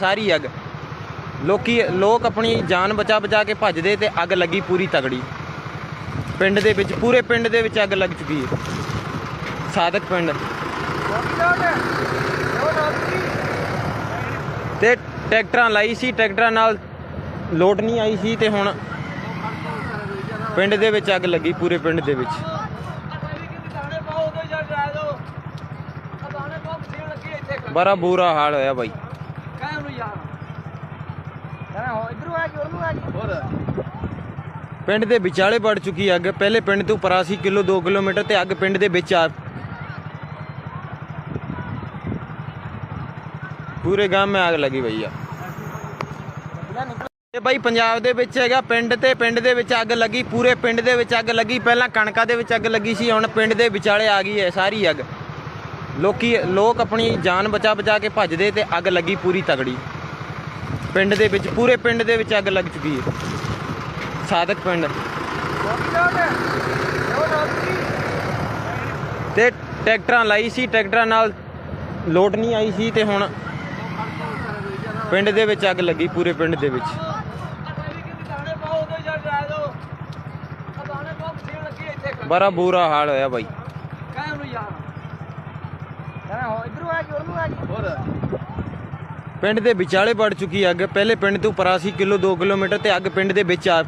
ਸਾਰੀ ਅੱਗ। ਲੋਕੀ, ਲੋਕ ਆਪਣੀ ਜਾਨ ਬਚਾ ਬਚਾ ਕੇ ਭੱਜਦੇ ਤੇ ਅੱਗ ਲੱਗੀ ਪੂਰੀ ਤਗੜੀ। ਪਿੰਡ ਦੇ ਵਿੱਚ, ਪੂਰੇ ਪਿੰਡ ਦੇ ਵਿੱਚ ਅੱਗ ਲੱਗ ਚੁੱਕੀ ਹੈ। ਸਾਦਕ ਪਿੰਡ। ਤੇ ਟਰੈਕਟਰਾਂ ਲਾਈ ਸੀ, ਟਰੈਕਟਰਾਂ ਨਾਲ ਲੋਡ ਨਹੀਂ ਆਈ ਸੀ ਤੇ ਹੁਣ ਪਿੰਡ ਦੇ ਵਿੱਚ ਅੱਗ ਲੱਗੀ, ਪੂਰੇ ਪਿੰਡ ਦੇ ਵਿੱਚ। ਬੜਾ ਬੁਰਾ ਹਾਲ ਹੋਇਆ ਬਾਈ। ਪਿੰਡ ਦੇ ਵਿਚਾਲੇ ਵੜ ਚੁੱਕੀ ਅੱਗ। ਪਹਿਲੇ ਪਿੰਡ ਤੋਂ ਉੱਪਰ ਕਿਲੋ 2 ਕਿਲੋਮੀਟਰ ਤੇ ਅੱਗ ਪਿੰਡ ਦੇ ਵਿੱਚ ਆ। ਪੂਰੇ ਗਾਮ ਮੇ ਅੱਗ ਲੱਗੀ ਬਈ ਆ। ਇਹ ਬਾਈ ਪੰਜਾਬ ਦੇ ਵਿੱਚ ਹੈਗਾ ਪਿੰਡ ਤੇ ਪਿੰਡ ਦੇ ਵਿੱਚ ਅੱਗ ਲੱਗੀ, ਪੂਰੇ ਪਿੰਡ ਦੇ ਵਿੱਚ ਅੱਗ ਲੱਗੀ। ਪਹਿਲਾਂ ਕਣਕਾਂ ਦੇ ਵਿੱਚ ਅੱਗ ਲੱਗੀ ਸੀ, ਹੁਣ ਪਿੰਡ ਦੇ ਵਿਚਾਲੇ ਆ ਗਈ ਹੈ ਸਾਰੀ ਅੱਗ। ਲੋਕੀ, ਲੋਕ ਆਪਣੀ ਜਾਨ ਬਚਾ ਬਚਾ ਕੇ ਭੱਜਦੇ ਤੇ ਅੱਗ ਲੱਗੀ ਪੂਰੀ ਤਗੜੀ। ਪਿੰਡ ਦੇ ਵਿੱਚ ਪੂਰੇ ਪਿੰਡ ਦੇ ਵਿੱਚ ਅੱਗ ਲੱਗ ਚੁੱਕੀ ਹੈ। ਸਾਦਕ ਪਿੰਡ। ਤੇ ਟਰੈਕਟਰਾਂ ਲਾਈ ਸੀ ਟਰੈਕਟਰਾਂ ਨਾਲ ਲੋਡ ਨਹੀਂ ਆਈ ਸੀ ਤੇ ਹੁਣ ਪਿੰਡ ਦੇ ਵਿੱਚ ਅੱਗ ਲੱਗੀ ਪੂਰੇ ਪਿੰਡ ਦੇ ਵਿੱਚ। ਬੜਾ ਬੁਰਾ ਹਾਲ ਹੋਇਆ ਬਾਈ। ਪਿੰਡ ਦੇ ਵਿਚਾਲੇ ਵੜ ਚੁੱਕੀ ਅੱਗ। ਪਹਿਲੇ ਪਿੰਡ ਤੋਂ ਉੱਪਰ ਸੀ ਕਿਲੋ 2 ਕਿਲੋਮੀਟਰ ਤੇ ਅੱਗ ਪਿੰਡ ਦੇ ਵਿੱਚ ਆ।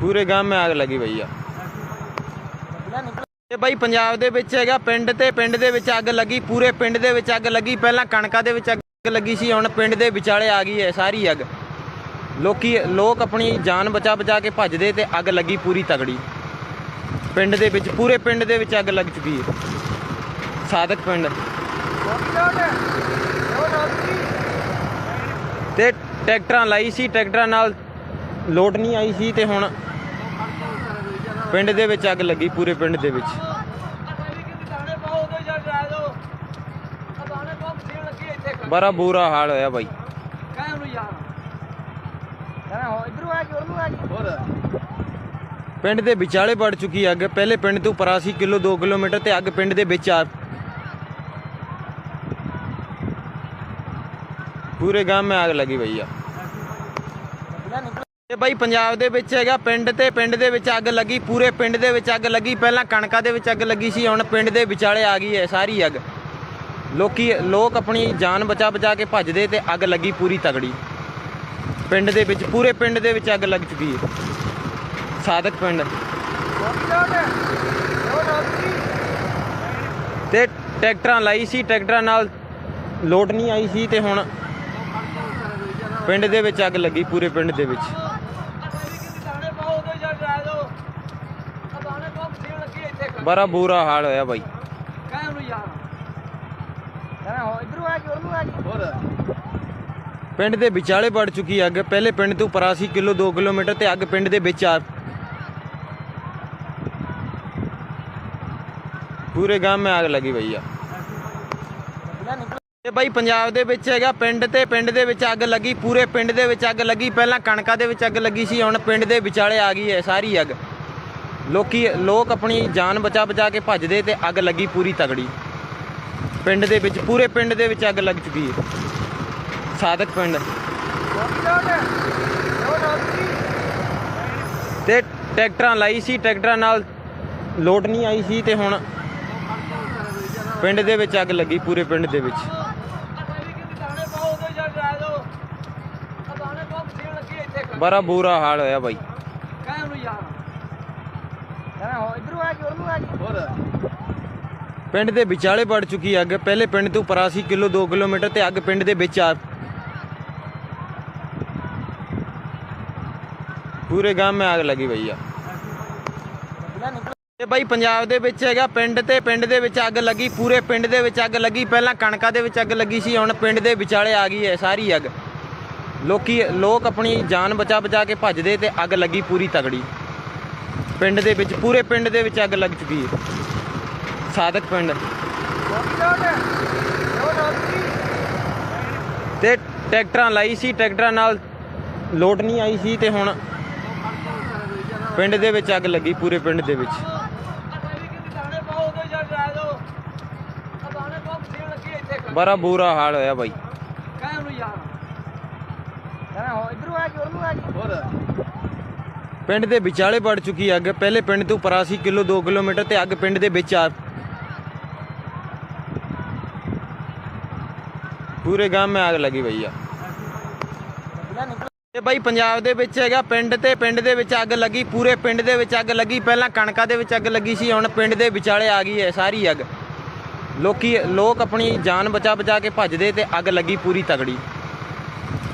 ਪੂਰੇ ਗਾਮ ਮੇ ਅੱਗ ਲੱਗੀ ਬਈ ਆ। ਇਹ ਬਾਈ ਪੰਜਾਬ ਦੇ ਵਿੱਚ ਹੈਗਾ, ਪਿੰਡ ਤੇ ਪਿੰਡ ਦੇ ਵਿੱਚ ਅੱਗ ਲੱਗੀ, ਪੂਰੇ ਪਿੰਡ ਦੇ ਵਿੱਚ ਅੱਗ ਲੱਗੀ। ਪਹਿਲਾਂ ਕਣਕਾਂ ਦੇ ਵਿੱਚ ਅੱਗ ਲੱਗੀ ਸੀ, ਹੁਣ ਪਿੰਡ ਦੇ ਵਿਚਾਲੇ ਆ ਗਈ ਹੈ ਸਾਰੀ ਅੱਗ। ਲੋਕੀ, ਲੋਕ ਆਪਣੀ ਜਾਨ ਬਚਾ ਬਚਾ ਕੇ ਭੱਜਦੇ ਤੇ ਅੱਗ ਲੱਗੀ ਪੂਰੀ ਤਗੜੀ। ਪਿੰਡ ਦੇ ਵਿੱਚ, ਪੂਰੇ ਪਿੰਡ ਦੇ ਵਿੱਚ ਅੱਗ ਲੱਗ ਚੁੱਕੀ ਹੈ। ਸਾਦਕ ਪਿੰਡ। ਤੇ ਟਰੈਕਟਰਾਂ ਲਾਈ ਸੀ, ਟਰੈਕਟਰਾਂ ਨਾਲ ਲੋਡ ਨਹੀਂ ਆਈ ਸੀ ਤੇ ਹੁਣ ਪਿੰਡ ਦੇ ਵਿੱਚ ਅੱਗ ਲੱਗੀ, ਪੂਰੇ ਪਿੰਡ ਦੇ ਵਿੱਚ। ਬੜਾ ਬੁਰਾ ਹਾਲ ਹੋਇਆ ਬਾਈ। ਪਿੰਡ ਦੇ ਵਿਚਾਲੇ ਵੜ ਚੁੱਕੀ ਅੱਗ। ਪਹਿਲੇ ਪਿੰਡ ਤੋਂ ਉੱਪਰ ਕਿਲੋ 2 ਕਿਲੋਮੀਟਰ ਤੇ ਅੱਗ ਪਿੰਡ ਦੇ ਵਿੱਚ ਆ ਪੂਰੇ ਗਾਮ ਮੇ ਅੱਗ ਲੱਗੀ ਬਈ ਆ। ਇਹ ਬਾਈ ਪੰਜਾਬ ਦੇ ਵਿੱਚ ਹੈਗਾ, ਪਿੰਡ ਤੇ ਪਿੰਡ ਦੇ ਵਿੱਚ ਅੱਗ ਲੱਗੀ, ਪੂਰੇ ਪਿੰਡ ਦੇ ਵਿੱਚ ਅੱਗ ਲੱਗੀ। ਪਹਿਲਾਂ ਕਣਕਾਂ ਦੇ ਵਿੱਚ ਅੱਗ ਲੱਗੀ ਸੀ, ਹੁਣ ਪਿੰਡ ਦੇ ਵਿਚਾਲੇ ਆ ਗਈ ਹੈ ਸਾਰੀ ਅੱਗ। ਲੋਕੀ, ਲੋਕ ਆਪਣੀ ਜਾਨ ਬਚਾ ਬਚਾ ਕੇ ਭੱਜਦੇ ਤੇ ਅੱਗ ਲੱਗੀ ਪੂਰੀ ਤਗੜੀ। ਪਿੰਡ ਦੇ ਵਿੱਚ, ਪੂਰੇ ਪਿੰਡ ਦੇ ਵਿੱਚ ਅੱਗ ਲੱਗ ਚੁੱਕੀ ਹੈ। ਸਾਦਕ ਪਿੰਡ। ਤੇ ਟਰੈਕਟਰਾਂ ਲਾਈ ਸੀ, ਟਰੈਕਟਰਾਂ ਨਾਲ ਲੋਡ ਨਹੀਂ ਆਈ ਸੀ ਤੇ ਹੁਣ ਪਿੰਡ ਦੇ ਵਿੱਚ ਅੱਗ ਲੱਗੀ ਪੂਰੇ ਪਿੰਡ ਦੇ ਵਿੱਚ। ਬੜਾ ਬੁਰਾ ਹਾਲ ਹੋਇਆ ਬਾਈ। ਪਿੰਡ ਦੇ ਵਿਚਾਲੇ ਵੜ ਚੁੱਕੀ ਅੱਗ। ਪਹਿਲੇ ਪਿੰਡ ਤੋਂ ਉੱਪਰ ਕਿਲੋ 2 ਕਿਲੋਮੀਟਰ ਤੇ ਅੱਗ ਪਿੰਡ ਦੇ ਵਿੱਚ ਆ। ਪੂਰੇ ਗਾਮ ਮੇ ਅੱਗ ਲੱਗੀ ਬਈ ਆ ਬਾਈ ਪੰਜਾਬ ਦੇ ਵਿੱਚ ਹੈਗਾ, ਪਿੰਡ ਤੇ ਪਿੰਡ ਦੇ ਵਿੱਚ ਅੱਗ ਲੱਗੀ, ਪੂਰੇ ਪਿੰਡ ਦੇ ਵਿੱਚ ਅੱਗ ਲੱਗੀ। ਪਹਿਲਾਂ ਕਣਕਾਂ ਦੇ ਵਿੱਚ ਅੱਗ ਲੱਗੀ ਸੀ, ਹੁਣ ਪਿੰਡ ਦੇ ਵਿਚਾਲੇ ਆ ਗਈ ਹੈ ਸਾਰੀ ਅੱਗ। ਲੋਕੀ, ਲੋਕ ਆਪਣੀ ਜਾਨ ਬਚਾ ਬਚਾ ਕੇ ਭੱਜਦੇ ਤੇ ਅੱਗ ਲੱਗੀ ਪੂਰੀ ਤਗੜੀ। ਪਿੰਡ ਦੇ ਵਿੱਚ, ਪੂਰੇ ਪਿੰਡ ਦੇ ਵਿੱਚ ਅੱਗ ਲੱਗ ਚੁੱਕੀ ਹੈ। ਸਾਦਕ ਪਿੰਡ। ਤੇ ਟਰੈਕਟਰਾਂ ਲਾਈ ਸੀ, ਟਰੈਕਟਰਾਂ ਨਾਲ ਲੋਡ ਨਹੀਂ ਆਈ ਸੀ ਤੇ ਹੁਣ ਪਿੰਡ ਦੇ ਵਿੱਚ ਅੱਗ ਲੱਗੀ ਪੂਰੇ ਪਿੰਡ ਦੇ ਵਿੱਚ। ਬੜਾ ਬੁਰਾ ਹਾਲ ਹੋਇਆ ਬਾਈ। ਪਿੰਡ ਦੇ ਵਿਚਾਲੇ ਵੜ ਚੁੱਕੀ ਅੱਗ। ਪਹਿਲੇ ਪਿੰਡ ਤੋਂ ਉੱਪਰ ਸੀ ਕਿਲੋ 2 ਕਿਲੋਮੀਟਰ ਤੇ ਅੱਗ ਪਿੰਡ ਦੇ ਵਿੱਚ ਆ। ਪੂਰੇ ਗਾਮ ਮੇ ਅੱਗ ਲੱਗੀ ਬਈ ਆ। ਇਹ ਬਾਈ ਪੰਜਾਬ ਦੇ ਵਿੱਚ ਹੈਗਾ ਪਿੰਡ ਤੇ ਪਿੰਡ ਦੇ ਵਿੱਚ ਅੱਗ ਲੱਗੀ ਪੂਰੇ ਪਿੰਡ ਦੇ ਵਿੱਚ ਅੱਗ ਲੱਗੀ। ਪਹਿਲਾਂ ਕਣਕਾਂ ਦੇ ਵਿੱਚ ਅੱਗ ਲੱਗੀ ਸੀ ਹੁਣ ਪਿੰਡ ਦੇ ਵਿਚਾਲੇ ਆ ਗਈ ਹੈ ਸਾਰੀ ਅੱਗ। ਲੋਕੀ, ਲੋਕ ਆਪਣੀ ਜਾਨ ਬਚਾ ਬਚਾ ਕੇ ਭੱਜਦੇ ਤੇ ਅੱਗ ਲੱਗੀ ਪੂਰੀ ਤਗੜੀ। ਪਿੰਡ ਦੇ ਵਿੱਚ, ਪੂਰੇ ਪਿੰਡ ਦੇ ਵਿੱਚ ਅੱਗ ਲੱਗ ਚੁੱਕੀ ਹੈ। ਸਾਦਕ ਪਿੰਡ। ਤੇ ਟਰੈਕਟਰਾਂ ਲਾਈ ਸੀ, ਟਰੈਕਟਰਾਂ ਨਾਲ ਲੋਡ ਨਹੀਂ ਆਈ ਸੀ ਤੇ ਹੁਣ ਪਿੰਡ ਦੇ ਵਿੱਚ ਅੱਗ ਲੱਗੀ, ਪੂਰੇ ਪਿੰਡ ਦੇ ਵਿੱਚ। ਬੜਾ ਬੁਰਾ ਹਾਲ ਹੋਇਆ ਬਾਈ ਕਹਿ ਉਹਨੂੰ ਯਾਰ ਕਹਿੰਦਾ ਹੋ ਇਧਰੋਂ ਆ ਕੇ ਉਹਨੂੰ ਆ ਕੇ ਹੋਰ ਪਿੰਡ ਦੇ ਵਿਚਾਲੇ ਵੜ ਚੁੱਕੀ ਅੱਗ। ਪਹਿਲੇ ਪਿੰਡ ਤੋਂ ਪਰਾ ਸੀ ਕਿਲੋ 2 ਕਿਲੋਮੀਟਰ ਤੇ ਅੱਗ ਪਿੰਡ ਦੇ ਵਿੱਚ ਆ। ਪੂਰੇ ਗਾਂ ਮੇ ਅੱਗ ਲੱਗੀ ਭਈਆ ਇਹ ਬਾਈ ਪੰਜਾਬ ਦੇ ਵਿੱਚ ਹੈਗਾ ਪਿੰਡ ਤੇ ਪਿੰਡ ਦੇ ਵਿੱਚ ਅੱਗ ਲੱਗੀ, ਪੂਰੇ ਪਿੰਡ ਦੇ ਵਿੱਚ ਅੱਗ ਲੱਗੀ। ਪਹਿਲਾਂ ਕਣਕਾਂ ਦੇ ਵਿੱਚ ਅੱਗ ਲੱਗੀ ਸੀ, ਹੁਣ ਪਿੰਡ ਦੇ ਵਿਚਾਲੇ ਆ ਗਈ ਹੈ ਸਾਰੀ ਅੱਗ। ਲੋਕੀ, ਲੋਕ ਆਪਣੀ ਜਾਨ ਬਚਾ ਬਚਾ ਕੇ ਭੱਜਦੇ ਤੇ ਅੱਗ ਲੱਗੀ ਪੂਰੀ ਤਗੜੀ।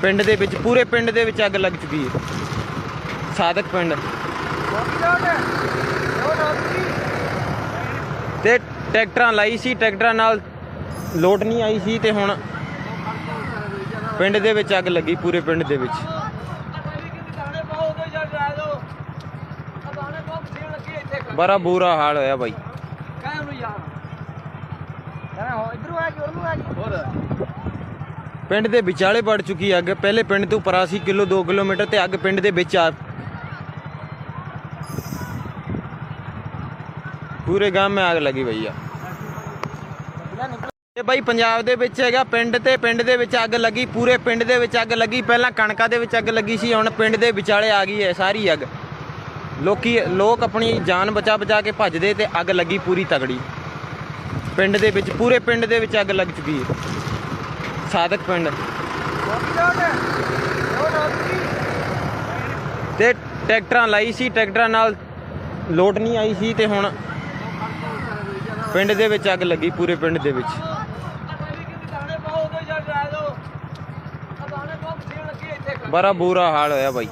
ਪਿੰਡ ਦੇ ਵਿੱਚ ਪੂਰੇ ਪਿੰਡ ਦੇ ਵਿੱਚ ਅੱਗ ਲੱਗ ਚੁੱਕੀ ਹੈ। ਸਾਦਕ ਪਿੰਡ। ਤੇ ਟਰੈਕਟਰਾਂ ਲਾਈ ਸੀ ਟਰੈਕਟਰਾਂ ਨਾਲ ਲੋਟ ਨਹੀਂ ਆਈ ਸੀ ਤੇ ਹੁਣ ਪਿੰਡ ਦੇ ਵਿੱਚ ਅੱਗ ਲੱਗੀ ਪੂਰੇ ਪਿੰਡ ਦੇ ਵਿੱਚ। ਜਾ ਜਾ ਕਹਿ ਬੜਾ ਬੁਰਾ ਹਾਲ ਹੋਇਆ ਬਾਈ। ਉਹਨੂੰ ਯਾਰ। ਕਹਿੰਦਾ ਹੋ ਇਧਰੋਂ ਆ ਕੇ ਉਹਨੂੰ ਆ ਕੇ ਹੋਰ। ਪਿੰਡ ਦੇ ਵਿਚਾਲੇ ਪੜ ਚੁੱਕੀ ਅੱਗ ਪਹਿਲੇ ਪਿੰਡ ਤੋਂ ਪਰਾਸੀ ਕਿਲੋ 2 ਕਿਲੋਮੀਟਰ ਤੇ ਅੱਗ ਪਿੰਡ ਦੇ ਵਿੱਚ ਆ। ਪੂਰੇ ਗਾਂ ਮੇ ਅੱਗ ਲੱਗੀ ਭਈਆ ਇਹ ਬਾਈ ਪੰਜਾਬ ਦੇ ਵਿੱਚ ਹੈਗਾ, ਪਿੰਡ ਤੇ ਪਿੰਡ ਦੇ ਵਿੱਚ ਅੱਗ ਲੱਗੀ, ਪੂਰੇ ਪਿੰਡ ਦੇ ਵਿੱਚ ਅੱਗ ਲੱਗੀ। ਪਹਿਲਾਂ ਕਣਕਾਂ ਦੇ ਵਿੱਚ ਅੱਗ ਲੱਗੀ ਸੀ, ਹੁਣ ਪਿੰਡ ਦੇ ਵਿਚਾਲੇ ਆ ਗਈ ਹੈ ਸਾਰੀ ਅੱਗ। ਲੋਕੀ, ਲੋਕ ਆਪਣੀ ਜਾਨ ਬਚਾ ਬਚਾ ਕੇ ਭੱਜਦੇ ਤੇ ਅੱਗ ਲੱਗੀ ਪੂਰੀ ਤਗੜੀ। ਪਿੰਡ ਦੇ ਵਿੱਚ, ਪੂਰੇ ਪਿੰਡ ਦੇ ਵਿੱਚ ਅੱਗ ਲੱਗ ਚੁੱਕੀ ਹੈ। ਸਾਦਕ ਪਿੰਡ। ਤੇ ਟਰੈਕਟਰਾਂ ਲਾਈ ਸੀ, ਟਰੈਕਟਰਾਂ ਨਾਲ ਲੋਟ ਨਹੀਂ ਆਈ ਸੀ ਤੇ ਹੁਣ ਪਿੰਡ ਦੇ ਵਿੱਚ ਅੱਗ ਲੱਗੀ, ਪੂਰੇ ਪਿੰਡ ਦੇ ਵਿੱਚ। ਬੜਾ ਬੁਰਾ ਹਾਲ ਹੋਇਆ ਬਾਈ।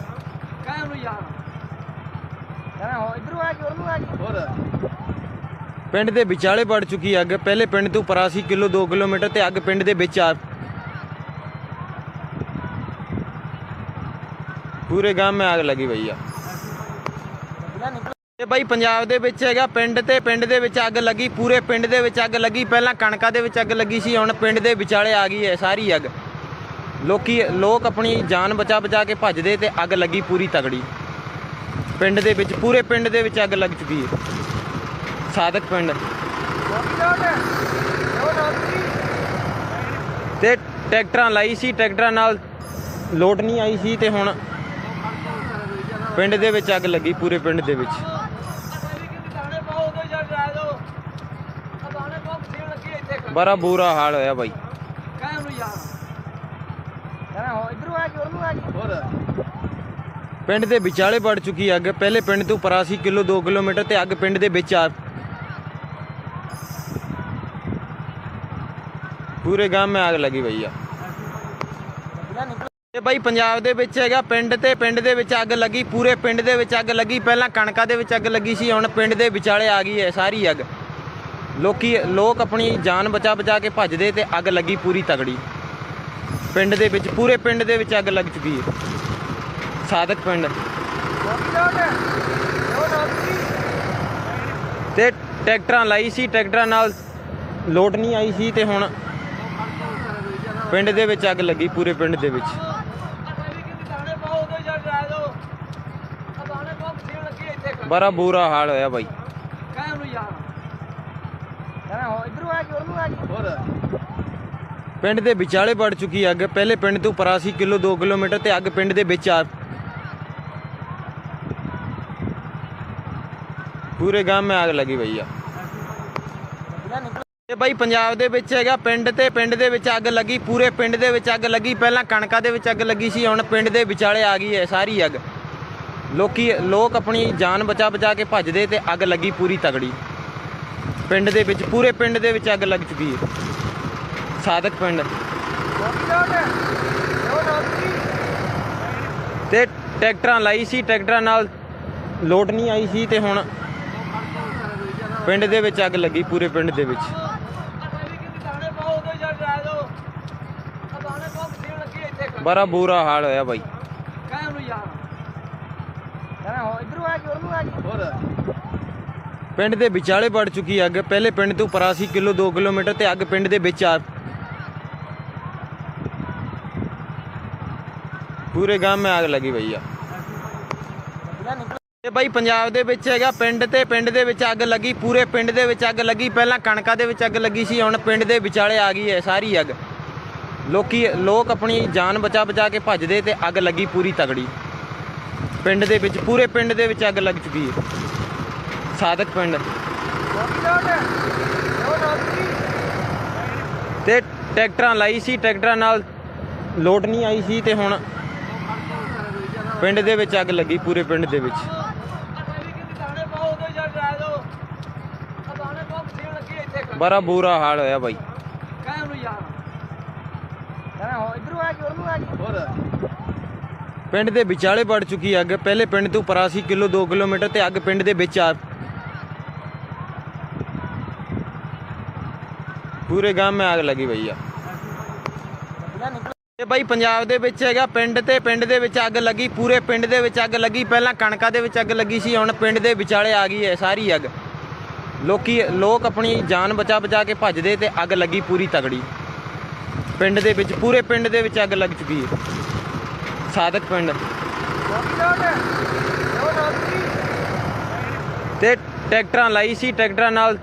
ਪਿੰਡ ਦੇ ਵਿਚਾਲੇ ਵੜ ਚੁੱਕੀ ਅੱਗ। ਪਹਿਲੇ ਪਿੰਡ ਤੋਂ ਪਰਾਸੀ ਕਿਲੋ 2 ਕਿਲੋਮੀਟਰ ਤੇ ਅੱਗ ਪਿੰਡ ਦੇ ਵਿੱਚ ਆ ਪੂਰੇ ਗਾਮ में आग लगी भैया ਇਹ ਬਾਈ ਪੰਜਾਬ ਦੇ ਵਿੱਚ ਹੈਗਾ ਪਿੰਡ ਤੇ ਪਿੰਡ ਦੇ ਵਿੱਚ ਅੱਗ ਲੱਗੀ ਪੂਰੇ ਪਿੰਡ ਦੇ ਵਿੱਚ ਅੱਗ ਲੱਗੀ ਪਹਿਲਾਂ ਕਣਕਾਂ ਦੇ ਵਿੱਚ ਅੱਗ ਲੱਗੀ ਸੀ ਹੁਣ ਪਿੰਡ ਦੇ ਵਿਚਾਲੇ ਆ ਗਈ ਹੈ ਸਾਰੀ ਅੱਗ ਲੋਕੀ ਲੋਕ ਆਪਣੀ ਜਾਨ ਬਚਾ ਬਚਾ ਕੇ ਭੱਜਦੇ ਤੇ ਅੱਗ ਲੱਗੀ ਪੂਰੀ ਤਗੜੀ ਪਿੰਡ ਦੇ ਵਿੱਚ ਪੂਰੇ ਪਿੰਡ ਦੇ ਵਿੱਚ ਅੱਗ ਲੱਗ ਚੁੱਕੀ ਹੈ ਸਾਦਕ ਪਿੰਡ ਰੋਕੀ ਲੋਟ ਲੋਟ ਰੋਕੀ ਤੇ ਟਰੈਕਟਰਾਂ ਲਾਈ ਸੀ ਟਰੈਕਟਰਾਂ ਨਾਲ ਲੋਟ ਨਹੀਂ ਆਈ ਸੀ ਤੇ ਹੁਣ ਪਿੰਡ ਦੇ ਵਿੱਚ ਅੱਗ ਲੱਗੀ, ਪੂਰੇ ਪਿੰਡ ਦੇ ਵਿੱਚ। ਬੜਾ ਬੁਰਾ ਹਾਲ ਹੋਇਆ ਬਾਈ। ਪਿੰਡ ਦੇ ਵਿਚਾਲੇ ਪੜ ਚੁੱਕੀ ਅੱਗ। ਪਹਿਲੇ ਪਿੰਡ ਤੋਂ ਪਰਾਸੀ ਕਿਲੋ 2 ਕਿਲੋਮੀਟਰ ਤੇ ਅੱਗ ਪਿੰਡ ਦੇ ਵਿੱਚ ਆ। ਪੂਰੇ ਗਾਮ ਮੇ ਆਗ ਲਗੀ ਭਈਆ ਇਹ ਬਾਈ ਪੰਜਾਬ ਦੇ ਵਿੱਚ ਹੈਗਾ, ਪਿੰਡ ਤੇ ਪਿੰਡ ਦੇ ਵਿੱਚ ਅੱਗ ਲੱਗੀ, ਪੂਰੇ ਪਿੰਡ ਦੇ ਵਿੱਚ ਅੱਗ ਲੱਗੀ। ਪਹਿਲਾਂ ਕਣਕਾਂ ਦੇ ਵਿੱਚ ਅੱਗ ਲੱਗੀ ਸੀ, ਹੁਣ ਪਿੰਡ ਦੇ ਵਿਚਾਲੇ ਆ ਗਈ ਹੈ ਸਾਰੀ ਅੱਗ। ਲੋਕੀ, ਲੋਕ ਆਪਣੀ ਜਾਨ ਬਚਾ ਬਚਾ ਕੇ ਭੱਜਦੇ ਤੇ ਅੱਗ ਲੱਗੀ ਪੂਰੀ ਤਗੜੀ। ਪਿੰਡ ਦੇ ਵਿੱਚ, ਪੂਰੇ ਪਿੰਡ ਦੇ ਵਿੱਚ ਅੱਗ ਲੱਗ ਚੁੱਕੀ ਹੈ। ਸਾਦਕ ਪਿੰਡ। ਰੋਕੀ ਤੇ ਟਰੈਕਟਰਾਂ ਲਾਈ ਸੀ, ਟਰੈਕਟਰਾਂ ਨਾਲ ਲੋਟ ਨਹੀਂ ਆਈ ਸੀ ਤੇ ਹੁਣ ਪਿੰਡ ਦੇ ਵਿੱਚ ਅੱਗ ਲੱਗੀ ਪੂਰੇ ਪਿੰਡ ਦੇ ਵਿੱਚ ਦਾਣੇ ਪਾਓ ਉਦੋਂ ਜਾ ਜਾ ਦੋ ਆ ਦਾਣੇ ਪਾਓ ਪਸੀਨ ਲੱਗੀ ਇੱਥੇ ਕਹਿ ਬੜਾ ਬੁਰਾ ਹਾਲ ਹੋਇਆ ਬਾਈ। ਪਿੰਡ ਦੇ ਵਿਚਾਲੇ ਵੜ ਚੁੱਕੀ ਅੱਗ। ਪਹਿਲੇ ਪਿੰਡ ਤੋਂ ਪਰਾਸੀ ਕਿਲੋ 2 ਕਿਲੋਮੀਟਰ ਤੇ ਅੱਗ ਪਿੰਡ ਦੇ ਵਿੱਚ ਆ। ਪੂਰੇ ਗਾਂ ਮੇ ਅੱਗ ਲੱਗੀ ਭਈਆ ਇਹ ਬਾਈ ਪੰਜਾਬ ਦੇ ਵਿੱਚ ਹੈਗਾ। ਪਿੰਡ ਤੇ ਪਿੰਡ ਦੇ ਵਿੱਚ ਅੱਗ ਲੱਗੀ। ਪੂਰੇ ਪਿੰਡ ਦੇ ਵਿੱਚ ਅੱਗ ਲੱਗੀ। ਪਹਿਲਾਂ ਕਣਕਾਂ ਦੇ ਵਿੱਚ ਅੱਗ ਲੱਗੀ ਸੀ। ਹੁਣ ਪਿੰਡ ਦੇ ਵਿਚਾਲੇ ਆ ਗਈ ਹੈ ਸਾਰੀ ਅੱਗ। ਲੋਕੀ, ਲੋਕ ਆਪਣੀ ਜਾਨ ਬਚਾ ਬਚਾ ਕੇ ਭੱਜਦੇ ਤੇ ਅੱਗ ਲੱਗੀ ਪੂਰੀ ਤਗੜੀ। ਪਿੰਡ ਦੇ ਵਿੱਚ, ਪੂਰੇ ਪਿੰਡ ਦੇ ਵਿੱਚ ਅੱਗ ਲੱਗ ਚੁੱਕੀ ਹੈ। ਸਾਦਕ ਪਿੰਡ। ਰੋਕੀ ਤੇ ਟਰੈਕਟਰਾਂ ਲਾਈ ਸੀ, ਟਰੈਕਟਰਾਂ ਨਾਲ ਲੋਟ ਨਹੀਂ ਆਈ ਸੀ ਤੇ ਹੁਣ ਪਿੰਡ ਦੇ ਵਿੱਚ ਅੱਗ ਲੱਗੀ, ਪੂਰੇ ਪਿੰਡ ਦੇ ਵਿੱਚ। ਬੜਾ ਬੁਰਾ ਹਾਲ ਹੋਇਆ ਬਾਈ। ਉਹਨੂੰ ਯਾਰ ਕਹਿੰਦਾ ਹੋ ਇਧਰੋਂ ਆ ਕੇ ਉਹਨੂੰ ਆ ਕੇ ਹੋਰ ਪਿੰਡ ਦੇ ਵਿਚਾਲੇ ਪੜ ਚੁੱਕੀ ਅੱਗ। ਪਹਿਲੇ ਪਿੰਡ ਤੋਂ ਪਰਾਸੀ ਕਿਲੋ 2 ਕਿਲੋਮੀਟਰ ਤੇ ਅੱਗ ਪਿੰਡ ਦੇ ਵਿੱਚ ਆ। ਪੂਰੇ ਗਾਂ ਮੇ ਅੱਗ ਲੱਗੀ ਭਈਆ ਇਹ ਬਾਈ ਪੰਜਾਬ ਦੇ ਵਿੱਚ ਹੈਗਾ। ਪਿੰਡ ਤੇ ਪਿੰਡ ਦੇ ਵਿੱਚ ਅੱਗ ਲੱਗੀ। ਪੂਰੇ ਪਿੰਡ ਦੇ ਵਿੱਚ ਅੱਗ ਲੱਗੀ। ਪਹਿਲਾਂ ਕਣਕਾਂ ਦੇ ਵਿੱਚ ਅੱਗ ਲੱਗੀ ਸੀ। ਹੁਣ ਪਿੰਡ ਦੇ ਵਿਚਾਲੇ ਆ ਗਈ ਹੈ ਸਾਰੀ ਅੱਗ। ਲੋਕੀ, ਲੋਕ ਆਪਣੀ ਜਾਨ ਬਚਾ ਬਚਾ ਕੇ ਭੱਜਦੇ ਤੇ ਅੱਗ ਲੱਗੀ ਪੂਰੀ ਤਗੜੀ। ਪਿੰਡ ਦੇ ਵਿੱਚ ਪੂਰੇ ਪਿੰਡ ਦੇ ਵਿੱਚ ਅੱਗ ਲੱਗ ਚੁੱਕੀ ਹੈ। ਸਾਦਕ ਪਿੰਡ। ਤੇ ਟਰੈਕਟਰਾਂ ਲਾਈ ਸੀ ਟਰੈਕਟਰਾਂ ਨਾਲ ਲੋਡ ਨਹੀਂ ਆਈ ਸੀ ਤੇ ਹੁਣ ਪਿੰਡ ਦੇ ਵਿੱਚ ਅੱਗ ਲੱਗੀ ਪੂਰੇ ਪਿੰਡ ਦੇ ਵਿੱਚ। ਬੜਾ ਬੁਰਾ ਹਾਲ ਹੋਇਆ ਬਾਈ। ਕਹਿ ਉਹਨੂੰ ਯਾਰ। ਕਹਿੰਦਾ ਹੋ ਇਧਰੋਂ ਆ ਕਿ ਉਹਨੂੰ ਆ ਕਿ ਹੋਰ। ਪਿੰਡ ਦੇ ਵਿਚਾਲੇ ਵੜ ਚੁੱਕੀ ਅੱਗ ਪਹਿਲੇ ਪਿੰਡ ਤੋਂ ਪਰਾਸੀ ਕਿਲੋ 2 ਕਿਲੋਮੀਟਰ ਤੇ ਅੱਗ ਪਿੰਡ ਦੇ ਵਿੱਚ ਆ। ਪੂਰੇ ਗਾਂ ਮੇ ਅੱਗ ਲੱਗੀ ਭਈਆ ਇਹ ਬਾਈ ਪੰਜਾਬ ਦੇ ਵਿੱਚ ਹੈਗਾ। ਪਿੰਡ ਤੇ ਪਿੰਡ ਦੇ ਵਿੱਚ ਅੱਗ ਲੱਗੀ। ਪੂਰੇ ਪਿੰਡ ਦੇ ਵਿੱਚ ਅੱਗ ਲੱਗੀ। ਪਹਿਲਾਂ ਕਣਕਾਂ ਦੇ ਵਿੱਚ ਅੱਗ ਲੱਗੀ ਸੀ। ਹੁਣ ਪਿੰਡ ਦੇ ਵਿਚਾਲੇ ਆ ਗਈ ਹੈ ਸਾਰੀ ਅੱਗ। ਲੋਕੀ, ਲੋਕ ਆਪਣੀ ਜਾਨ ਬਚਾ ਬਚਾ ਕੇ ਭੱਜਦੇ ਤੇ ਅੱਗ ਲੱਗੀ ਪੂਰੀ ਤਗੜੀ। ਪਿੰਡ ਦੇ ਵਿੱਚ, ਪੂਰੇ ਪਿੰਡ ਦੇ ਵਿੱਚ ਅੱਗ ਲੱਗ ਚੁੱਕੀ ਹੈ। ਸਾਦਕ ਪਿੰਡ। ਤੇ ਟਰੈਕਟਰਾਂ ਲਾਈ ਸੀ, ਟਰੈਕਟਰਾਂ ਨਾਲ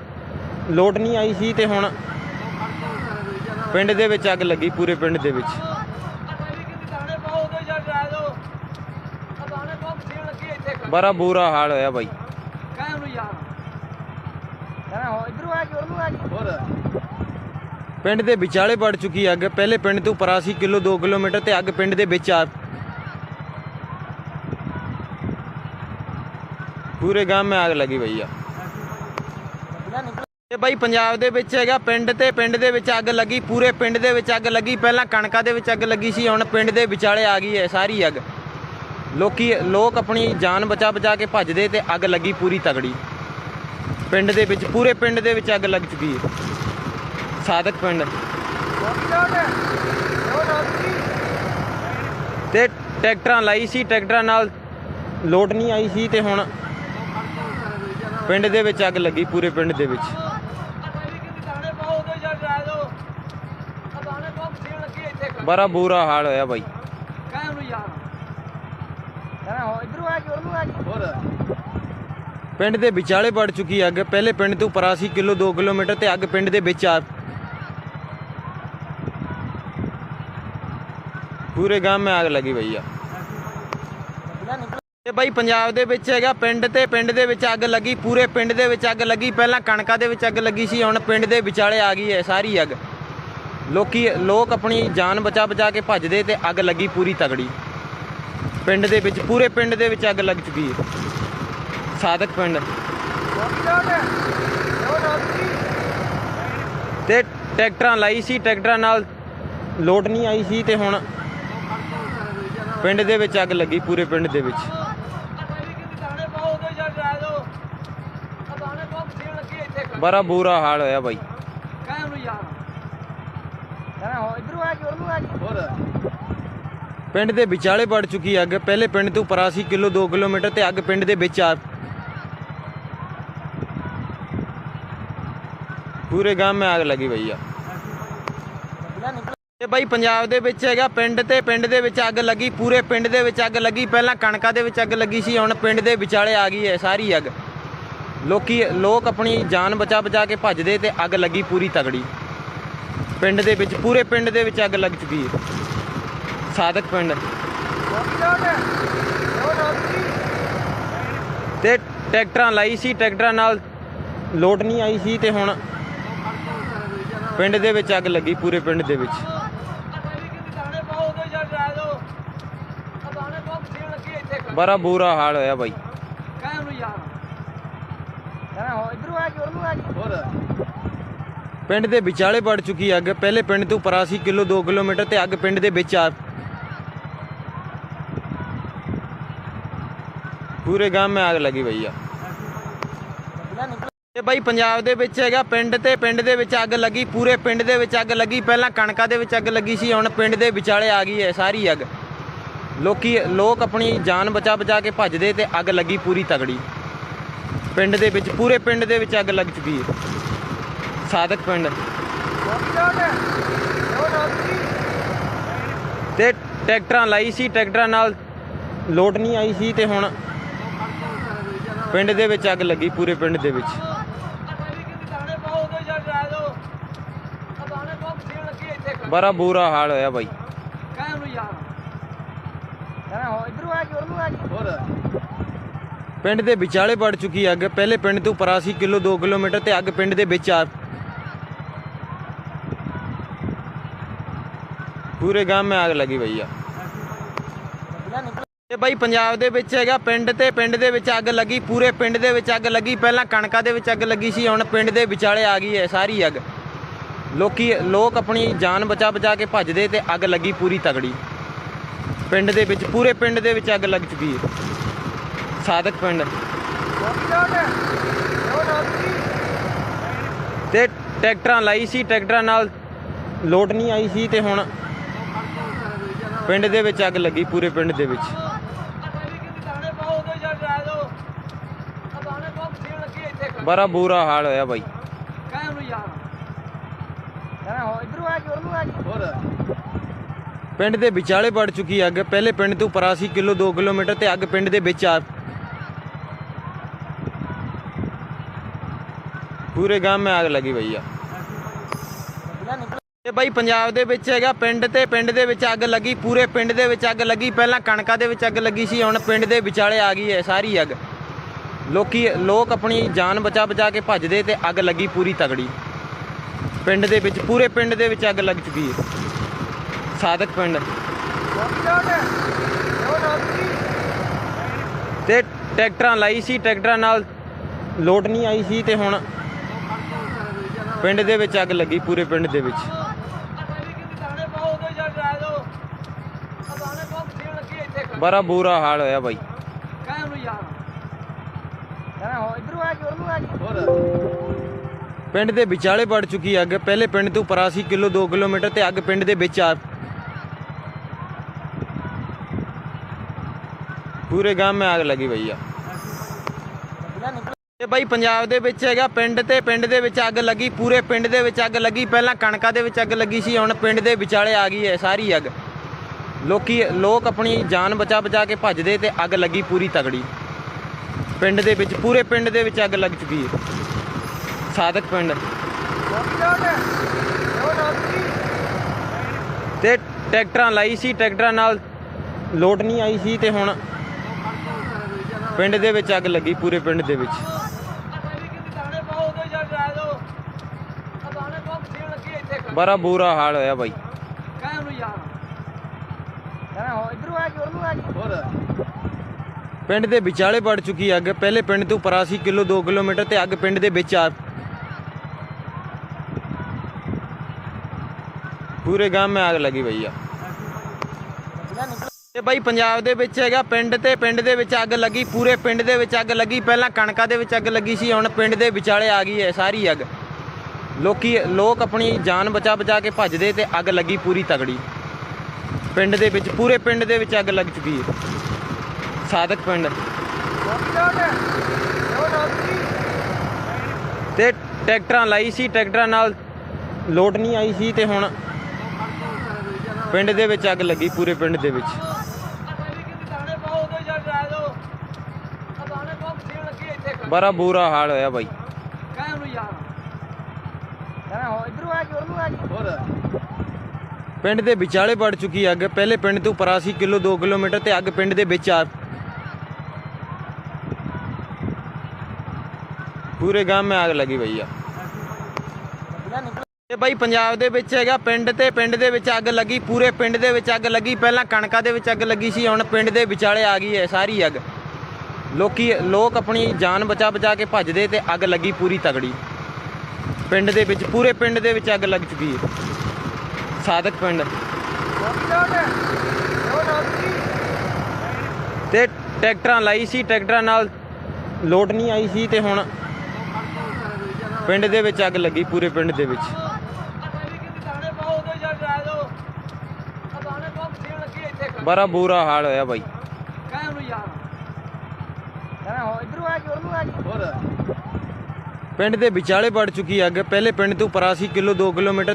ਲੋਡ ਨਹੀਂ ਆਈ ਸੀ ਤੇ ਹੁਣ ਪਿੰਡ ਦੇ ਵਿੱਚ ਅੱਗ ਲੱਗੀ, ਪੂਰੇ ਪਿੰਡ ਦੇ ਵਿੱਚ। ਬੜਾ ਬੁਰਾ ਹਾਲ ਹੋਇਆ ਬਾਈ। ਕਹਿ ਉਹਨੂੰ ਯਾਰ ਕਹਿੰਦਾ ਹੋ ਇਧਰੋਂ ਆ ਕਿ ਉਹਨੂੰ ਆ ਕਿ ਹੋਰ ਪਿੰਡ ਦੇ ਵਿਚਾਲੇ ਵੜ ਚੁੱਕੀ ਅੱਗ। ਪਹਿਲੇ ਪਿੰਡ ਤੋਂ ਪਰਾਸੀ ਕਿਲੋ 2 ਕਿਲੋਮੀਟਰ ਤੇ ਅੱਗ ਪਿੰਡ ਦੇ ਵਿੱਚ ਆ ਪੂਰੇ ਗਾਮ में आग लगी भैया ਇਹ ਬਾਈ ਪੰਜਾਬ ਦੇ ਵਿੱਚ ਹੈਗਾ, ਪਿੰਡ ਤੇ ਪਿੰਡ ਦੇ ਵਿੱਚ ਅੱਗ ਲੱਗੀ, ਪੂਰੇ ਪਿੰਡ ਦੇ ਵਿੱਚ ਅੱਗ ਲੱਗੀ। ਪਹਿਲਾਂ ਕਣਕਾਂ ਦੇ ਵਿੱਚ ਅੱਗ ਲੱਗੀ ਸੀ, ਹੁਣ ਪਿੰਡ ਦੇ ਵਿਚਾਲੇ ਆ ਗਈ ਹੈ ਸਾਰੀ ਅੱਗ। ਲੋਕੀ, ਲੋਕ ਆਪਣੀ ਜਾਨ ਬਚਾ ਬਚਾ ਕੇ ਭੱਜਦੇ ਤੇ ਅੱਗ ਲੱਗੀ ਪੂਰੀ ਤਗੜੀ। ਪਿੰਡ ਦੇ ਵਿੱਚ, ਪੂਰੇ ਪਿੰਡ ਦੇ ਵਿੱਚ ਅੱਗ ਲੱਗ ਚੁੱਕੀ ਹੈ। ਸਾਦਕ ਪਿੰਡ। ਤੇ ਟਰੈਕਟਰਾਂ ਲਾਈ ਸੀ, ਟਰੈਕਟਰਾਂ ਨਾਲ ਲੋਡ ਨਹੀਂ ਆਈ ਸੀ ਤੇ ਹੁਣ ਪਿੰਡ ਦੇ ਵਿੱਚ ਅੱਗ ਲੱਗੀ, ਪੂਰੇ ਪਿੰਡ ਦੇ ਵਿੱਚ। ਬੜਾ ਬੁਰਾ ਹਾਲ ਹੋਇਆ ਬਾਈ। ਪਿੰਡ ਦੇ ਵਿਚਾਲੇ ਵੜ ਚੁੱਕੀ ਅੱਗ। ਪਹਿਲੇ ਪਿੰਡ ਤੋਂ ਪਰਾਸੀ ਕਿਲੋ 2 ਕਿਲੋਮੀਟਰ ਤੇ ਅੱਗ ਪਿੰਡ ਦੇ ਵਿੱਚ ਆ। ਪੂਰੇ ਗਾਂव में आग लगी भैया ਇਹ ਬਾਈ ਪੰਜਾਬ ਦੇ ਵਿੱਚ ਹੈਗਾ ਪਿੰਡ ਤੇ ਪਿੰਡ ਦੇ ਵਿੱਚ ਅੱਗ ਲੱਗੀ, ਪੂਰੇ ਪਿੰਡ ਦੇ ਵਿੱਚ ਅੱਗ ਲੱਗੀ। ਪਹਿਲਾਂ ਕਣਕਾਂ ਦੇ ਵਿੱਚ ਅੱਗ ਲੱਗੀ ਸੀ, ਹੁਣ ਪਿੰਡ ਦੇ ਵਿਚਾਲੇ ਆ ਗਈ ਹੈ ਸਾਰੀ ਅੱਗ। ਲੋਕੀ, ਲੋਕ ਆਪਣੀ ਜਾਨ ਬਚਾ ਬਚਾ ਕੇ ਭੱਜਦੇ ਤੇ ਅੱਗ ਲੱਗੀ ਪੂਰੀ ਤਗੜੀ। ਪਿੰਡ ਦੇ ਵਿੱਚ, ਪੂਰੇ ਪਿੰਡ ਦੇ ਵਿੱਚ ਅੱਗ ਲੱਗ ਚੁੱਕੀ ਹੈ। ਸਾਦਕ ਪਿੰਡ। ਤੇ ਟਰੈਕਟਰਾਂ ਲਾਈ ਸੀ, ਟਰੈਕਟਰਾਂ ਨਾਲ ਲੋਡ ਨਹੀਂ ਆਈ ਸੀ ਤੇ ਹੁਣ ਪਿੰਡ ਦੇ ਵਿੱਚ ਅੱਗ ਲੱਗੀ ਪੂਰੇ ਪਿੰਡ ਦੇ ਵਿੱਚ ਦਾਣੇ ਪਾਓ ਉਦੋਂ ਜਾ ਜਾ ਦੋ ਆ ਦਾਣੇ ਪਾਓ ਮਸ਼ੀਨ ਲੱਗੀ ਇੱਥੇ ਬੜਾ ਬੁਰਾ ਹਾਲ ਹੋਇਆ ਬਾਈ। ਪਿੰਡ ਦੇ ਵਿਚਾਲੇ ਪੜ ਚੁੱਕੀ ਅੱਗ। ਪਹਿਲੇ ਪਿੰਡ ਤੋਂ ਪਰਾਸੀ ਕਿਲੋ 2 ਕਿਲੋਮੀਟਰ ਤੇ ਅੱਗ ਪਿੰਡ ਦੇ ਵਿੱਚ ਆ। ਪੂਰੇ ਗਾਂ ਮੇ ਅੱਗ ਲੱਗੀ ਭਈਆ ਇਹ ਬਾਈ ਪੰਜਾਬ ਦੇ ਵਿੱਚ ਹੈਗਾ। ਪਿੰਡ ਤੇ ਪਿੰਡ ਦੇ ਵਿੱਚ ਅੱਗ ਲੱਗੀ। ਪੂਰੇ ਪਿੰਡ ਦੇ ਵਿੱਚ ਅੱਗ ਲੱਗੀ। ਪਹਿਲਾਂ ਕਣਕਾਂ ਦੇ ਵਿੱਚ ਅੱਗ ਲੱਗੀ ਸੀ। ਹੁਣ ਪਿੰਡ ਦੇ ਵਿਚਾਲੇ ਆ ਗਈ ਹੈ ਸਾਰੀ ਅੱਗ। ਲੋਕੀ, ਲੋਕ ਆਪਣੀ ਜਾਨ ਬਚਾ ਬਚਾ ਕੇ ਭੱਜਦੇ ਤੇ ਅੱਗ ਲੱਗੀ ਪੂਰੀ ਤਗੜੀ। ਪਿੰਡ ਦੇ ਵਿੱਚ, ਪੂਰੇ ਪਿੰਡ ਦੇ ਵਿੱਚ ਅੱਗ ਲੱਗ ਚੁੱਕੀ ਹੈ। ਸਾਦਕ ਪਿੰਡ। ਤੇ ਟਰੈਕਟਰਾਂ ਲਾਈ ਸੀ, ਟਰੈਕਟਰਾਂ ਨਾਲ ਲੋਡ ਨਹੀਂ ਆਈ ਸੀ ਤੇ ਹੁਣ ਪਿੰਡ ਦੇ ਵਿੱਚ ਅੱਗ ਲੱਗੀ, ਪੂਰੇ ਪਿੰਡ ਦੇ ਵਿੱਚ। ਬੜਾ ਬੁਰਾ ਹਾਲ ਹੋਇਆ ਬਾਈ। ਪਿੰਡ ਦੇ ਵਿਚਾਲੇ ਵੜ ਚੁੱਕੀ ਅੱਗ। ਪਹਿਲੇ ਪਿੰਡ ਤੋਂ ਪਰਾਸੀ ਕਿਲੋ 2 ਕਿਲੋਮੀਟਰ ਤੇ ਅੱਗ ਪਿੰਡ ਦੇ ਵਿੱਚ ਆ। ਪੂਰੇ ਗਾਂ ਮੇ ਅੱਗ ਲੱਗੀ ਭਈਆ ਇਹ ਬਾਈ ਪੰਜਾਬ ਦੇ ਵਿੱਚ ਹੈਗਾ ਪਿੰਡ ਤੇ ਪਿੰਡ ਦੇ ਵਿੱਚ ਅੱਗ ਲੱਗੀ। ਪੂਰੇ ਪਿੰਡ ਦੇ ਵਿੱਚ ਅੱਗ ਲੱਗੀ। ਪਹਿਲਾਂ ਕਣਕਾਂ ਦੇ ਵਿੱਚ ਅੱਗ ਲੱਗੀ ਸੀ ਹੁਣ ਪਿੰਡ ਦੇ ਵਿਚਾਲੇ ਆ ਗਈ ਹੈ ਸਾਰੀ ਅੱਗ। ਲੋਕੀ ਲੋਕ ਆਪਣੀ ਜਾਨ ਬਚਾ ਬਚਾ ਕੇ ਭੱਜਦੇ ਤੇ ਅੱਗ ਲੱਗੀ ਪੂਰੀ ਤਗੜੀ। ਪਿੰਡ ਦੇ ਵਿੱਚ ਪੂਰੇ ਪਿੰਡ ਦੇ ਵਿੱਚ ਅੱਗ ਲੱਗ ਚੁੱਕੀ ਹੈ। ਸਾਦਕ ਪਿੰਡ। ਤੇ ਟਰੈਕਟਰਾਂ ਲਾਈ ਸੀ ਟਰੈਕਟਰਾਂ ਨਾਲ ਲੋਡ ਨਹੀਂ ਆਈ ਸੀ ਤੇ ਹੁਣ ਪਿੰਡ ਦੇ ਵਿੱਚ ਅੱਗ ਲੱਗੀ ਪੂਰੇ ਪਿੰਡ ਦੇ ਵਿੱਚ। ਬੜਾ ਬੁਰਾ ਹਾਲ ਹੋਇਆ ਬਾਈ। ਕਹਿ ਉਹਨੂੰ ਯਾਰ। ਕਹਿੰਦਾ ਹੋ ਇਧਰੋਂ ਆ ਜੀ ਉਹਨੂੰ ਆ ਜੀ। ਹੋਰ। ਪਿੰਡ ਦੇ ਵਿਚਾਲੇ ਪੜ ਚੁੱਕੀ ਅੱਗ ਪਹਿਲੇ ਪਿੰਡ ਤੋਂ ਪਰਾਸੀ ਕਿਲੋ 2 ਕਿਲੋਮੀਟਰ ਤੇ ਅੱਗ ਪਿੰਡ ਦੇ ਵਿੱਚ ਆ। ਪੂਰੇ ਗਾਮ ਮੇ ਅੱਗ ਲੱਗੀ ਭਈਆ ਇਹ ਬਾਈ ਪੰਜਾਬ ਦੇ ਵਿੱਚ ਹੈਗਾ, ਪਿੰਡ ਤੇ ਪਿੰਡ ਦੇ ਵਿੱਚ ਅੱਗ ਲੱਗੀ, ਪੂਰੇ ਪਿੰਡ ਦੇ ਵਿੱਚ ਅੱਗ ਲੱਗੀ। ਪਹਿਲਾਂ ਕਣਕਾਂ ਦੇ ਵਿੱਚ ਅੱਗ ਲੱਗੀ ਸੀ, ਹੁਣ ਪਿੰਡ ਦੇ ਵਿਚਾਲੇ ਆ ਗਈ ਹੈ ਸਾਰੀ ਅੱਗ। ਲੋਕੀ, ਲੋਕ ਆਪਣੀ ਜਾਨ ਬਚਾ ਬਚਾ ਕੇ ਭੱਜਦੇ ਤੇ ਅੱਗ ਲੱਗੀ ਪੂਰੀ ਤਗੜੀ। ਪਿੰਡ ਦੇ ਵਿੱਚ, ਪੂਰੇ ਪਿੰਡ ਦੇ ਵਿੱਚ ਅੱਗ ਲੱਗ ਚੁੱਕੀ ਹੈ। ਸਾਦਕ ਪਿੰਡ। ਤੇ ਟਰੈਕਟਰਾਂ ਲਾਈ ਸੀ, ਟਰੈਕਟਰਾਂ ਨਾਲ ਲੋਟ ਨਹੀਂ ਆਈ ਸੀ ਤੇ ਹੁਣ ਪਿੰਡ ਦੇ ਵਿੱਚ ਅੱਗ ਲੱਗੀ, ਪੂਰੇ ਪਿੰਡ ਦੇ ਵਿੱਚ। ਬੜਾ ਬੁਰਾ ਹਾਲ ਹੋਇਆ ਬਾਈ। ਪਿੰਡ ਦੇ ਵਿਚਾਲੇ ਵੜ ਚੁੱਕੀ ਅੱਗ। ਪਹਿਲੇ ਪਿੰਡ ਤੋਂ ਪਰ 80 ਕਿਲੋ 2 ਕਿਲੋਮੀਟਰ ਤੇ ਅੱਗ ਪਿੰਡ ਦੇ ਵਿੱਚ ਆ ਪੂਰੇ ਗਾਂ ਮੈਂ ਆਗ ਲੱਗੀ ਭਈਆ ਇਹ ਬਾਈ ਪੰਜਾਬ ਦੇ ਵਿੱਚ ਹੈਗਾ, ਪਿੰਡ ਤੇ ਪਿੰਡ ਦੇ ਵਿੱਚ ਅੱਗ ਲੱਗੀ, ਪੂਰੇ ਪਿੰਡ ਦੇ ਵਿੱਚ ਅੱਗ ਲੱਗੀ। ਪਹਿਲਾਂ ਕਣਕਾਂ ਦੇ ਵਿੱਚ ਅੱਗ ਲੱਗੀ ਸੀ, ਹੁਣ ਪਿੰਡ ਦੇ ਵਿਚਾਲੇ ਆ ਗਈ ਹੈ ਸਾਰੀ ਅੱਗ। ਲੋਕੀ, ਲੋਕ ਆਪਣੀ ਜਾਨ ਬਚਾ ਬਚਾ ਕੇ ਭੱਜਦੇ ਤੇ ਅੱਗ ਲੱਗੀ ਪੂਰੀ ਤਗੜੀ। ਪਿੰਡ ਦੇ ਵਿੱਚ, ਪੂਰੇ ਪਿੰਡ ਦੇ ਵਿੱਚ ਅੱਗ ਲੱਗ ਚੁੱਕੀ ਹੈ। ਸਾਦਕ ਪਿੰਡ। ਤੇ ਟਰੈਕਟਰਾਂ ਲਾਈ ਸੀ, ਟਰੈਕਟਰਾਂ ਨਾਲ ਲੋਡ ਨਹੀਂ ਆਈ ਸੀ ਤੇ ਹੁਣ ਪਿੰਡ ਦੇ ਵਿੱਚ ਅੱਗ ਲੱਗੀ ਪੂਰੇ ਪਿੰਡ ਦੇ ਵਿੱਚ ਦਾਣੇ ਪਾਓ ਉਦੋਂ ਜਾ ਜਾ ਦੋ ਆ ਦਾਣੇ ਪਾਓ ਸੀਣ ਲੱਗੀ ਇੱਥੇ ਖੜ ਬੜਾ ਬੁਰਾ ਹਾਲ ਹੋਇਆ ਬਾਈ ਕਹਿ ਉਹਨੂੰ ਯਾਰ ਕਹਿੰਦਾ ਹੋ ਇਧਰੋਂ ਆ ਜੀ ਉਹਨੂੰ ਆ ਜੀ ਹੋਰ ਪਿੰਡ ਦੇ ਵਿਚਾਲੇ ਵੜ ਚੁੱਕੀ ਅੱਗ ਪਹਿਲੇ ਪਿੰਡ ਤੋਂ ਪਰ 80 ਕਿਲੋ 2 ਕਿਲੋਮੀਟਰ ਤੇ ਅੱਗ ਪਿੰਡ ਦੇ ਵਿੱਚ ਆ ਪੂਰੇ ਗਾਮ में आग लगी भैया ਇਹ ਬਾਈ ਪੰਜਾਬ ਦੇ ਵਿੱਚ ਹੈਗਾ, ਪਿੰਡ ਤੇ ਪਿੰਡ ਦੇ ਵਿੱਚ ਅੱਗ ਲੱਗੀ, ਪੂਰੇ ਪਿੰਡ ਦੇ ਵਿੱਚ ਅੱਗ ਲੱਗੀ। ਪਹਿਲਾਂ ਕਣਕਾਂ ਦੇ ਵਿੱਚ ਅੱਗ ਲੱਗੀ ਸੀ, ਹੁਣ ਪਿੰਡ ਦੇ ਵਿਚਾਲੇ ਆ ਗਈ ਹੈ ਸਾਰੀ ਅੱਗ। ਲੋਕੀ, ਲੋਕ ਆਪਣੀ ਜਾਨ ਬਚਾ ਬਚਾ ਕੇ ਭੱਜਦੇ ਤੇ ਅੱਗ ਲੱਗੀ ਪੂਰੀ ਤਗੜੀ। ਪਿੰਡ ਦੇ ਵਿੱਚ, ਪੂਰੇ ਪਿੰਡ ਦੇ ਵਿੱਚ ਅੱਗ ਲੱਗ ਚੁੱਕੀ ਹੈ। ਸਾਦਕ ਪਿੰਡ। ਤੇ ਟਰੈਕਟਰਾਂ ਲਾਈ ਸੀ, ਟਰੈਕਟਰਾਂ ਨਾਲ ਲੋਟ ਨਹੀਂ ਆਈ ਸੀ ਤੇ ਹੁਣ ਪਿੰਡ ਦੇ ਵਿੱਚ ਅੱਗ ਲੱਗੀ ਪੂਰੇ ਪਿੰਡ ਦੇ ਵਿੱਚ। ਬੜਾ ਬੁਰਾ ਹਾਲ ਹੋਇਆ ਬਾਈ। ਪਿੰਡ ਦੇ ਵਿਚਾਲੇ ਵੜ ਚੁੱਕੀ ਅੱਗ। ਪਹਿਲੇ ਪਿੰਡ ਤੋਂ ਪਰਾਸੀ ਕਿਲੋ 2 ਕਿਲੋਮੀਟਰ ਤੇ ਅੱਗ ਪਿੰਡ ਦੇ ਵਿੱਚ ਆ। ਪੂਰੇ ਗਾਂ ਮੇ ਆਗ ਲੱਗੀ ਭਈਆ ਤੇ ਬਾਈ ਪੰਜਾਬ ਦੇ ਵਿੱਚ ਹੈਗਾ ਪਿੰਡ ਤੇ ਪਿੰਡ ਦੇ ਵਿੱਚ ਅੱਗ ਲੱਗੀ ਪੂਰੇ ਪਿੰਡ ਦੇ ਵਿੱਚ ਅੱਗ ਲੱਗੀ। ਪਹਿਲਾਂ ਕਣਕਾਂ ਦੇ ਵਿੱਚ ਅੱਗ ਲੱਗੀ ਸੀ ਹੁਣ ਪਿੰਡ ਦੇ ਵਿਚਾਲੇ ਆ ਗਈ ਹੈ ਸਾਰੀ ਅੱਗ। ਲੋਕੀ, ਲੋਕ ਆਪਣੀ ਜਾਨ ਬਚਾ ਬਚਾ ਕੇ ਭੱਜਦੇ ਤੇ ਅੱਗ ਲੱਗੀ ਪੂਰੀ ਤਗੜੀ। ਪਿੰਡ ਦੇ ਵਿੱਚ, ਪੂਰੇ ਪਿੰਡ ਦੇ ਵਿੱਚ ਅੱਗ ਲੱਗ ਚੁੱਕੀ ਹੈ। ਸਾਦਕ ਪਿੰਡ। ਤੇ ਟਰੈਕਟਰਾਂ ਲਾਈ ਸੀ, ਟਰੈਕਟਰਾਂ ਨਾਲ ਲੋਟ ਨਹੀਂ ਆਈ ਸੀ ਤੇ ਹੁਣ ਪਿੰਡ ਦੇ ਵਿੱਚ ਅੱਗ ਲੱਗੀ, ਪੂਰੇ ਪਿੰਡ ਦੇ ਵਿੱਚ। ਬੜਾ ਬੁਰਾ ਹਾਲ ਹੋਇਆ ਬਾਈ ਕਹਿ ਉਹਨੂੰ ਯਾਰ ਕਹਿੰਦਾ ਹੋ ਇਧਰੋਂ ਆ ਜੀ ਉਹਨੂੰ ਆ ਜੀ ਹੋਰ ਪਿੰਡ ਦੇ ਵਿਚਾਲੇ ਵੜ ਚੁੱਕੀ ਅੱਗ। ਪਹਿਲੇ ਪਿੰਡ ਤੋਂ ਪਰਾਸੀ ਕਿਲੋ 2 ਕਿਲੋਮੀਟਰ ਤੇ ਅੱਗ ਪਿੰਡ ਦੇ ਵਿੱਚ ਆ। ਪੂਰੇ ਗਾਂ ਮੇ ਅੱਗ ਲੱਗੀ ਭਈਆ ਇਹ ਬਾਈ ਪੰਜਾਬ ਦੇ ਵਿੱਚ ਹੈਗਾ। ਪਿੰਡ ਤੇ ਪਿੰਡ ਦੇ ਵਿੱਚ ਅੱਗ ਲੱਗੀ। ਪੂਰੇ ਪਿੰਡ ਦੇ ਵਿੱਚ ਅੱਗ ਲੱਗੀ। ਪਹਿਲਾਂ ਕਣਕਾਂ ਦੇ ਵਿੱਚ ਅੱਗ ਲੱਗੀ ਸੀ। ਹੁਣ ਪਿੰਡ ਦੇ ਵਿਚਾਲੇ ਆ ਗਈ ਹੈ ਸਾਰੀ ਅੱਗ। ਲੋਕੀ, ਲੋਕ ਆਪਣੀ ਜਾਨ ਬਚਾ ਬਚਾ ਕੇ ਭੱਜਦੇ ਤੇ ਅੱਗ ਲੱਗੀ ਪੂਰੀ ਤਗੜੀ। ਪਿੰਡ ਦੇ ਵਿੱਚ ਪੂਰੇ ਪਿੰਡ ਦੇ ਵਿੱਚ ਅੱਗ ਲੱਗ ਚੁੱਕੀ ਹੈ। ਸਾਦਕ ਪਿੰਡ। ਤੇ ਟਰੈਕਟਰਾਂ ਲਾਈ ਸੀ ਟਰੈਕਟਰਾਂ ਨਾਲ ਲੋਟ ਨਹੀਂ ਆਈ ਸੀ ਤੇ ਹੁਣ ਪਿੰਡ ਦੇ ਵਿੱਚ ਅੱਗ ਲੱਗੀ ਪੂਰੇ ਪਿੰਡ ਦੇ ਵਿੱਚ। ਬੜਾ ਬੁਰਾ ਹਾਲ ਹੋਇਆ ਬਾਈ। ਕਹਿ ਉਹਨੂੰ ਯਾਰ। ਕਹਿੰਦਾ ਹੋ ਇਧਰੋਂ ਆ ਜੀ ਉਹਨੂੰ ਆ ਹੋਰ। ਪਿੰਡ ਦੇ ਵਿਚਾਲੇ ਵੜ ਚੁੱਕੀ ਅੱਗ। ਪਹਿਲੇ ਪਿੰਡ ਤੋਂ ਪਰ 80 ਕਿਲੋ 2 ਕਿਲੋਮੀਟਰ